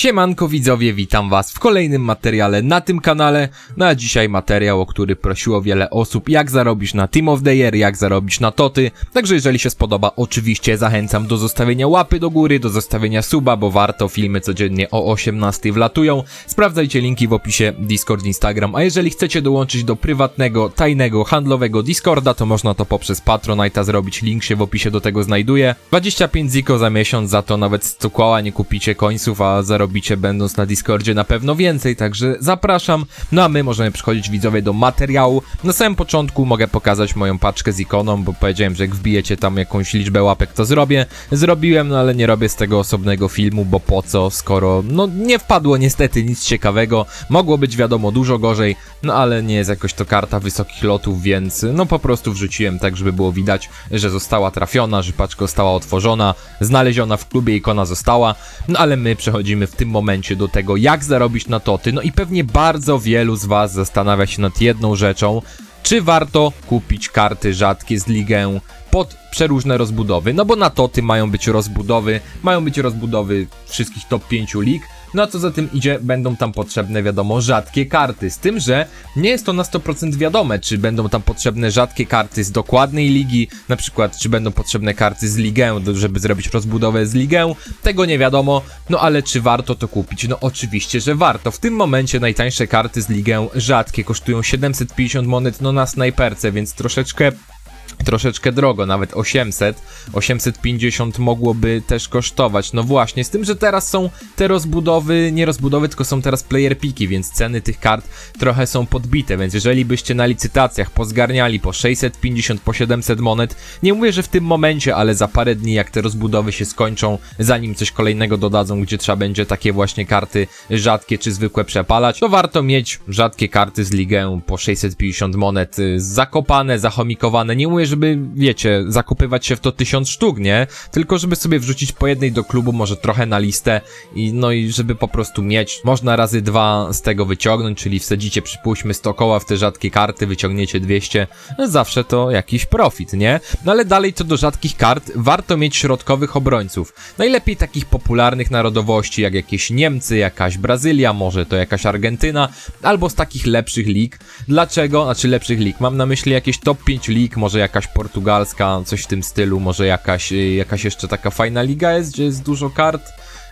Siemanko widzowie, witam was w kolejnym materiale na tym kanale. No a dzisiaj materiał, o który prosiło wiele osób, jak zarobić na Team of the Year, jak zarobić na Toty. Także jeżeli się spodoba, oczywiście zachęcam do zostawienia łapy do góry, do zostawienia suba, bo warto, filmy codziennie o 18 wlatują. Sprawdzajcie linki w opisie Discord, Instagram, a jeżeli chcecie dołączyć do prywatnego, tajnego, handlowego Discorda, to można to poprzez Patronite'a zrobić, link się w opisie do tego znajduje. 25 ziko za miesiąc, za to nawet z nie kupicie końców, a zarobicie będąc na Discordzie na pewno więcej, także zapraszam. No a my możemy przechodzić widzowie do materiału. Na samym początku mogę pokazać moją paczkę z ikoną, bo powiedziałem, że jak wbijecie tam jakąś liczbę łapek, to zrobię. Zrobiłem, no ale nie robię z tego osobnego filmu, bo po co, skoro no nie wpadło niestety nic ciekawego. Mogło być wiadomo dużo gorzej, no ale nie jest jakoś to karta wysokich lotów, więc no po prostu wrzuciłem tak, żeby było widać, że została trafiona, że paczka została otworzona, znaleziona w klubie ikona została, no ale my przechodzimy w tym momencie do tego, jak zarobić na toty, no i pewnie bardzo wielu z was zastanawia się nad jedną rzeczą, czy warto kupić karty rzadkie z ligę pod przeróżne rozbudowy, no bo na toty mają być rozbudowy, mają być rozbudowy wszystkich top 5 lig, no a co za tym idzie, będą tam potrzebne, wiadomo, rzadkie karty. Z tym, że nie jest to na 100% wiadome, czy będą tam potrzebne rzadkie karty z dokładnej ligi, na przykład, czy będą potrzebne karty z ligę, żeby zrobić rozbudowę z ligę. Tego nie wiadomo, no ale czy warto to kupić? No oczywiście, że warto. W tym momencie najtańsze karty z ligę rzadkie kosztują 750 monet, no na snajperce, więc troszeczkę troszeczkę drogo, nawet 800, 850 mogłoby też kosztować. No właśnie, z tym, że teraz są te rozbudowy, nie rozbudowy, tylko są teraz player piki, więc ceny tych kart trochę są podbite, więc jeżeli byście na licytacjach pozgarniali po 650, po 700 monet, nie mówię, że w tym momencie, ale za parę dni, jak te rozbudowy się skończą, zanim coś kolejnego dodadzą, gdzie trzeba będzie takie właśnie karty rzadkie czy zwykłe przepalać, to warto mieć rzadkie karty z ligę po 650 monet y, zakopane, zachomikowane. Nie mówię, żeby, wiecie, zakupywać się w to tysiąc sztuk, nie? Tylko żeby sobie wrzucić po jednej do klubu, może trochę na listę i no i żeby po prostu mieć. Można razy dwa z tego wyciągnąć, czyli wsadzicie, przypuśćmy 100 koła w te rzadkie karty, wyciągniecie 200, no zawsze to jakiś profit, nie? No ale dalej co do rzadkich kart, warto mieć środkowych obrońców. Najlepiej takich popularnych narodowości, jak jakieś Niemcy, jakaś Brazylia, może to jakaś Argentyna, albo z takich lepszych lig. Dlaczego? Znaczy lepszych lig. Mam na myśli jakieś top 5 lig, może jakaś portugalska, coś w tym stylu, może jakaś, y, jakaś jeszcze taka fajna liga jest, gdzie jest dużo kart?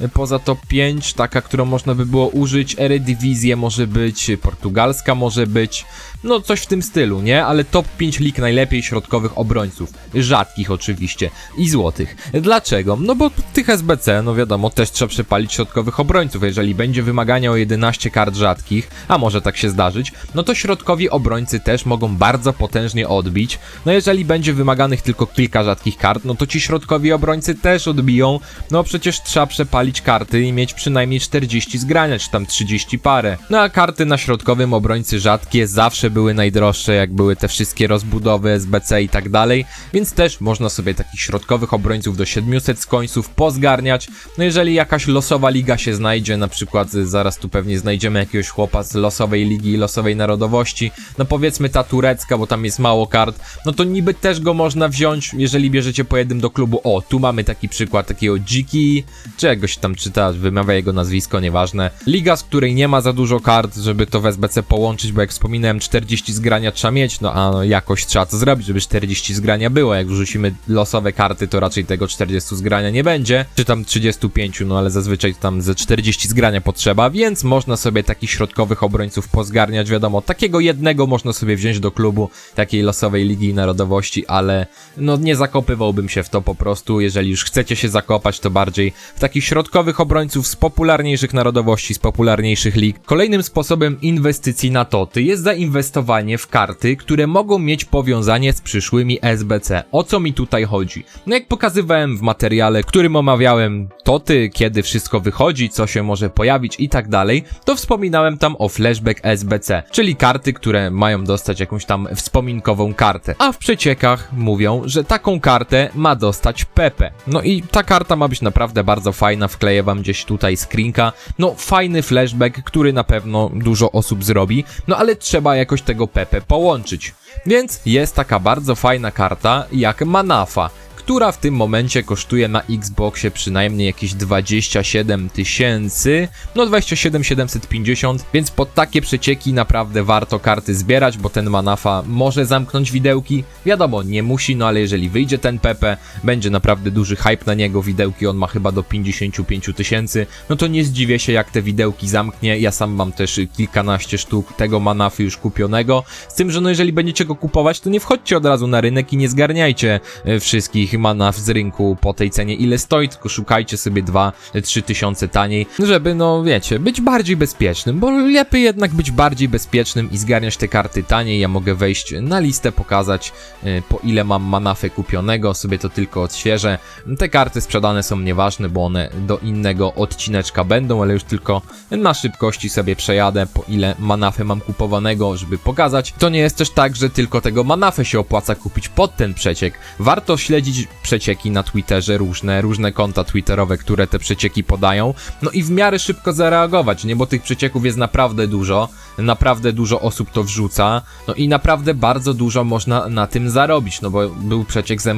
Y, poza top 5, taka, którą można by było użyć, Eredivisie może być, portugalska może być, no coś w tym stylu, nie? Ale top 5 lig najlepiej środkowych obrońców, rzadkich oczywiście i złotych. Dlaczego? No bo tych SBC, no wiadomo, też trzeba przepalić środkowych obrońców, jeżeli będzie wymagania o 11 kart rzadkich, a może tak się zdarzyć, no to środkowi obrońcy też mogą bardzo potężnie odbić, no jeżeli będzie wymaganych tylko kilka rzadkich kart, no to ci środkowi obrońcy też odbiją, no przecież trzeba przepalić karty i mieć przynajmniej 40 zgrania, czy tam 30 parę. No a karty na środkowym obrońcy rzadkie zawsze były najdroższe, jak były te wszystkie rozbudowy SBC i tak dalej, więc też można sobie takich środkowych obrońców do 700 z końców pozgarniać. No jeżeli jakaś losowa liga się znajdzie, na przykład y, zaraz tu pewnie znajdziemy jakiegoś chłopa z losowej ligi, losowej narodowości, no powiedzmy ta turecka, bo tam jest mało kart, no to niby też go można wziąć, jeżeli bierzecie po jednym do klubu. O, tu mamy taki przykład takiego Dziki, czy jak go się tam czyta, wymawia jego nazwisko, nieważne. Liga, z której nie ma za dużo kart, żeby to w SBC połączyć, bo jak wspominałem, 40 zgrania trzeba mieć, no a jakoś trzeba to zrobić, żeby 40 zgrania było. Jak wrzucimy losowe karty, to raczej tego 40 zgrania nie będzie, czy tam 35, no ale zazwyczaj tam ze 40 zgrania potrzeba, więc można sobie takich środkowych obrońców pozgarniać, wiadomo, takiego jednego można sobie wziąć do klubu, takiej losowej ligi narodowości, ale no nie zakopywałbym się w to po prostu, jeżeli już chcecie się zakopać, to bardziej w takich środkowych obrońców z popularniejszych narodowości, z popularniejszych lig. Kolejnym sposobem inwestycji na toty jest zainwestowanie w karty, które mogą mieć powiązanie z przyszłymi SBC. O co mi tutaj chodzi? No jak pokazywałem w materiale, którym omawiałem toty, kiedy wszystko wychodzi, co się może pojawić i tak dalej, to wspominałem tam o flashback SBC, czyli karty, które mają dostać jakąś tam wspominkową kartę. A w przeciekach mówią, że taką kartę ma dostać Pepe. No i ta karta ma być naprawdę bardzo fajna, wkleję wam gdzieś tutaj screenka. No fajny flashback, który na pewno dużo osób zrobi, no ale trzeba jakoś tego Pepe połączyć. Więc jest taka bardzo fajna karta jak Manafa która w tym momencie kosztuje na Xboxie przynajmniej jakieś 27 tysięcy, no 27 750, więc pod takie przecieki naprawdę warto karty zbierać, bo ten Manafa może zamknąć widełki, wiadomo, nie musi, no ale jeżeli wyjdzie ten Pepe, będzie naprawdę duży hype na niego, widełki on ma chyba do 55 tysięcy, no to nie zdziwię się jak te widełki zamknie, ja sam mam też kilkanaście sztuk tego Manafy już kupionego, z tym, że no jeżeli będziecie go kupować, to nie wchodźcie od razu na rynek i nie zgarniajcie e, wszystkich Manaf z rynku po tej cenie ile stoi, tylko szukajcie sobie 2-3 tysiące taniej, żeby no wiecie, być bardziej bezpiecznym, bo lepiej jednak być bardziej bezpiecznym i zgarniać te karty taniej, ja mogę wejść na listę, pokazać e, po ile mam Manafy kupionego, sobie to tylko odświeżę, te karty sprzedane są nieważne, bo one do innego odcineczka będą, ale już tylko na szybkości sobie przejadę, po ile manafy mam kupowanego, żeby pokazać. To nie jest też tak, że tylko tego manafę się opłaca kupić pod ten przeciek. Warto śledzić przecieki na Twitterze, różne, różne konta twitterowe, które te przecieki podają, no i w miarę szybko zareagować, nie, bo tych przecieków jest naprawdę dużo, naprawdę dużo osób to wrzuca, no i naprawdę bardzo dużo można na tym zarobić, no bo był przeciek z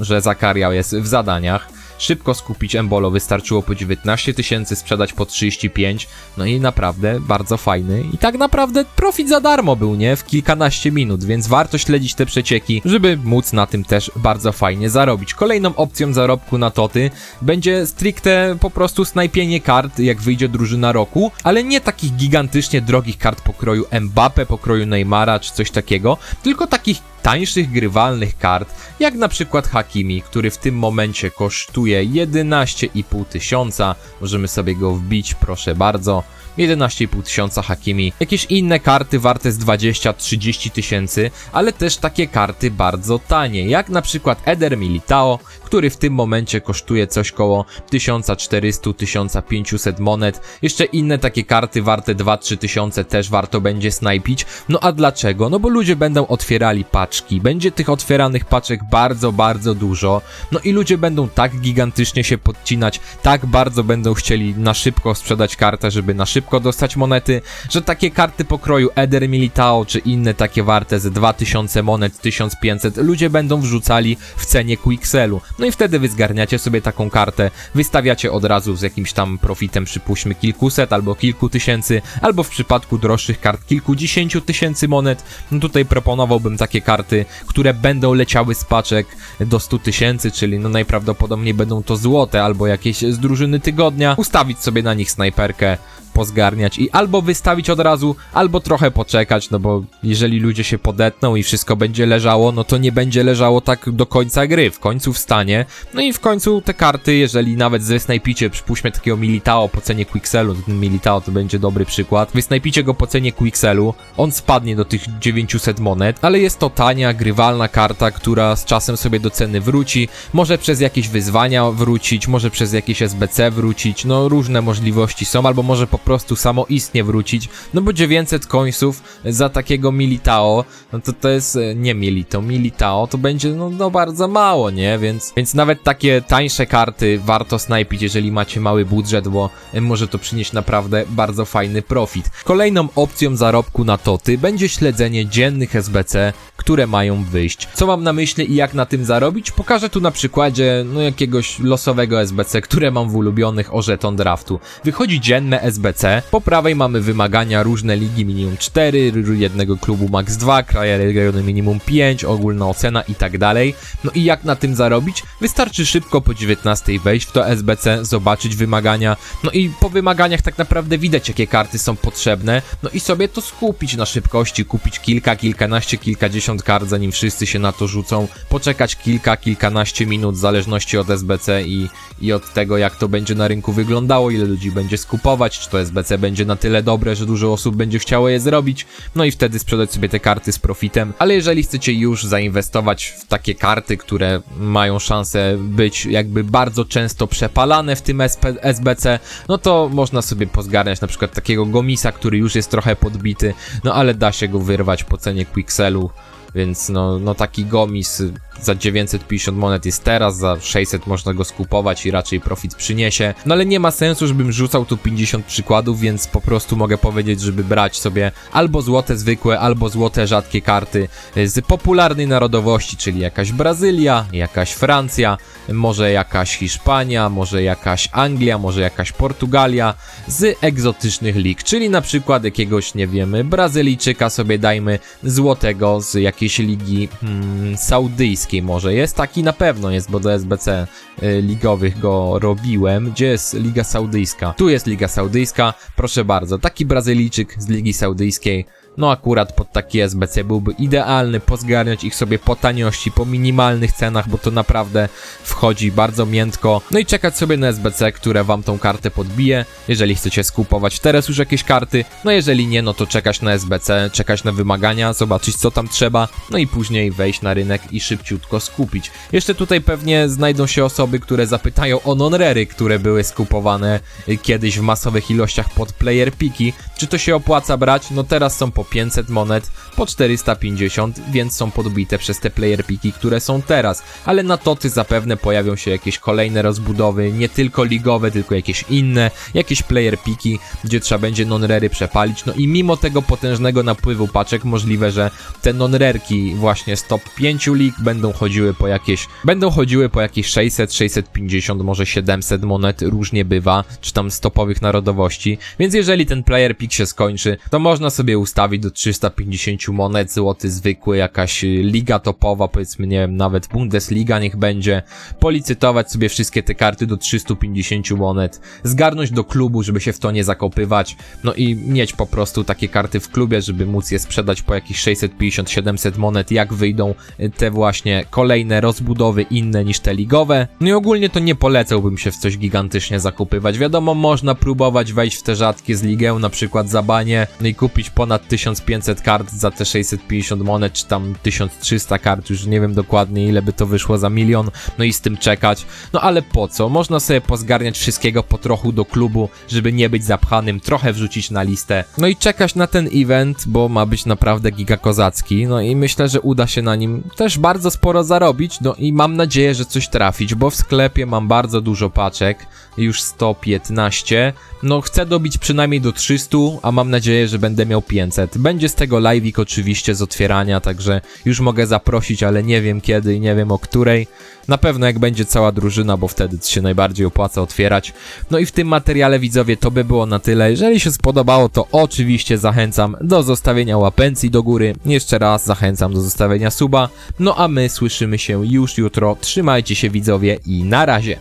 że Zakaria jest w zadaniach, szybko skupić Embolo, wystarczyło po 19 tysięcy, sprzedać po 35, no i naprawdę bardzo fajny i tak naprawdę profit za darmo był, nie? W kilkanaście minut, więc warto śledzić te przecieki, żeby móc na tym też bardzo fajnie zarobić. Kolejną opcją zarobku na toty będzie stricte po prostu snajpienie kart, jak wyjdzie drużyna roku, ale nie takich gigantycznie drogich kart pokroju Mbappe, pokroju Neymara czy coś takiego, tylko takich tańszych grywalnych kart, jak na przykład Hakimi, który w tym momencie kosztuje 11,5 tysiąca. Możemy sobie go wbić, proszę bardzo. 11,5 tysiąca Hakimi. Jakieś inne karty warte z 20-30 tysięcy, ale też takie karty bardzo tanie, jak na przykład Eder Militao, który w tym momencie kosztuje coś koło 1400-1500 monet. Jeszcze inne takie karty warte 2-3 tysiące też warto będzie snajpić. No a dlaczego? No bo ludzie będą otwierali paczki, będzie tych otwieranych paczek bardzo, bardzo dużo. No i ludzie będą tak gigantycznie się podcinać, tak bardzo będą chcieli na szybko sprzedać kartę, żeby na szybko dostać monety, że takie karty pokroju Eder Militao czy inne takie warte ze 2000 monet, 1500 ludzie będą wrzucali w cenie Quixelu. No i wtedy wy zgarniacie sobie taką kartę, wystawiacie od razu z jakimś tam profitem, przypuśćmy kilkuset albo kilku tysięcy, albo w przypadku droższych kart kilkudziesięciu tysięcy monet. No tutaj proponowałbym takie karty, które będą leciały z paczek do 100 tysięcy, czyli no najprawdopodobniej będą to złote albo jakieś z drużyny tygodnia, ustawić sobie na nich snajperkę, pozgarniać i albo wystawić od razu, albo trochę poczekać, no bo jeżeli ludzie się podetną i wszystko będzie leżało, no to nie będzie leżało tak do końca gry, w końcu wstanie, no i w końcu te karty, jeżeli nawet wysnajpicie, przypuśćmy takiego Militao po cenie Quixelu, to ten Militao to będzie dobry przykład, wysnajpicie go po cenie Quixelu, on spadnie do tych 900 monet, ale jest to tania, grywalna karta, która z czasem sobie do ceny wróci, może przez jakieś wyzwania wrócić, może przez jakieś SBC wrócić, no różne możliwości są, albo może po prostu samoistnie wrócić, no bo 900 końców za takiego Militao, no to to jest e, nie Milito, Militao to będzie no, no bardzo mało, nie? Więc, więc nawet takie tańsze karty warto snajpić, jeżeli macie mały budżet, bo e, może to przynieść naprawdę bardzo fajny profit. Kolejną opcją zarobku na toty będzie śledzenie dziennych SBC, które mają wyjść. Co mam na myśli i jak na tym zarobić? Pokażę tu na przykładzie no jakiegoś losowego SBC, które mam w ulubionych o żeton draftu. Wychodzi dzienne SBC, po prawej mamy wymagania różne ligi minimum 4, jednego klubu max 2, kraje regiony minimum 5, ogólna ocena i tak dalej. No i jak na tym zarobić? Wystarczy szybko po 19 wejść w to SBC, zobaczyć wymagania, no i po wymaganiach tak naprawdę widać jakie karty są potrzebne, no i sobie to skupić na szybkości, kupić kilka, kilkanaście, kilkadziesiąt kart zanim wszyscy się na to rzucą, poczekać kilka, kilkanaście minut w zależności od SBC i, i od tego jak to będzie na rynku wyglądało, ile ludzi będzie skupować, czy to SBC będzie na tyle dobre, że dużo osób będzie chciało je zrobić, no i wtedy sprzedać sobie te karty z profitem, ale jeżeli chcecie już zainwestować w takie karty, które mają szansę być jakby bardzo często przepalane w tym SP, SBC, no to można sobie pozgarniać na przykład takiego Gomisa, który już jest trochę podbity, no ale da się go wyrwać po cenie Quixelu, więc no, no taki Gomis za 950 monet jest teraz, za 600 można go skupować i raczej profit przyniesie. No ale nie ma sensu, żebym rzucał tu 50 przykładów, więc po prostu mogę powiedzieć, żeby brać sobie albo złote zwykłe, albo złote rzadkie karty z popularnej narodowości, czyli jakaś Brazylia, jakaś Francja, może jakaś Hiszpania, może jakaś Anglia, może jakaś Portugalia z egzotycznych lig, czyli na przykład jakiegoś, nie wiemy, Brazylijczyka sobie dajmy złotego z jakiejś ligi hmm, saudyjskiej może jest, taki na pewno jest, bo do SBC y, ligowych go robiłem. Gdzie jest Liga Saudyjska? Tu jest Liga Saudyjska, proszę bardzo, taki Brazylijczyk z Ligi Saudyjskiej no akurat pod taki SBC byłby idealny, pozgarniać ich sobie po taniości, po minimalnych cenach, bo to naprawdę wchodzi bardzo miętko. No i czekać sobie na SBC, które wam tą kartę podbije, jeżeli chcecie skupować teraz już jakieś karty, no jeżeli nie, no to czekać na SBC, czekać na wymagania, zobaczyć co tam trzeba, no i później wejść na rynek i szybciutko skupić. Jeszcze tutaj pewnie znajdą się osoby, które zapytają o non-rery, które były skupowane y, kiedyś w masowych ilościach pod player piki. Czy to się opłaca brać? No teraz są po 500 monet, po 450, więc są podbite przez te player piki, które są teraz. Ale na toty zapewne pojawią się jakieś kolejne rozbudowy, nie tylko ligowe, tylko jakieś inne, jakieś player piki, gdzie trzeba będzie non-rery przepalić. No i mimo tego potężnego napływu paczek, możliwe, że te non-rerki właśnie z top 5 lig będą chodziły po jakieś, będą chodziły po jakieś 600, 650, może 700 monet, różnie bywa, czy tam z topowych narodowości. Więc jeżeli ten player pick się skończy, to można sobie ustawić do 350 monet, złoty zwykły, jakaś y, liga topowa, powiedzmy, nie wiem, nawet Bundesliga niech będzie, policytować sobie wszystkie te karty do 350 monet, zgarnąć do klubu, żeby się w to nie zakopywać, no i mieć po prostu takie karty w klubie, żeby móc je sprzedać po jakieś 650-700 monet, jak wyjdą y, te właśnie kolejne rozbudowy inne niż te ligowe. No i ogólnie to nie polecałbym się w coś gigantycznie zakupywać. Wiadomo, można próbować wejść w te rzadkie z ligę, na przykład za banie, no i kupić ponad 1500 kart za te 650 monet, czy tam 1300 kart, już nie wiem dokładnie ile by to wyszło za milion, no i z tym czekać. No ale po co? Można sobie pozgarniać wszystkiego po trochu do klubu, żeby nie być zapchanym, trochę wrzucić na listę. No i czekać na ten event, bo ma być naprawdę giga kozacki, no i myślę, że uda się na nim też bardzo sporo zarobić, no i mam nadzieję, że coś trafić, bo w sklepie mam bardzo dużo paczek, już 115, no chcę dobić przynajmniej do 300, a mam nadzieję, że będę miał 500. Będzie z tego live'ik oczywiście z otwierania, także już mogę zaprosić, ale nie wiem kiedy i nie wiem o której. Na pewno jak będzie cała drużyna, bo wtedy się najbardziej opłaca otwierać. No i w tym materiale widzowie to by było na tyle. Jeżeli się spodobało, to oczywiście zachęcam do zostawienia łapencji do góry. Jeszcze raz zachęcam do zostawienia suba. No a my słyszymy się już jutro. Trzymajcie się widzowie i na razie.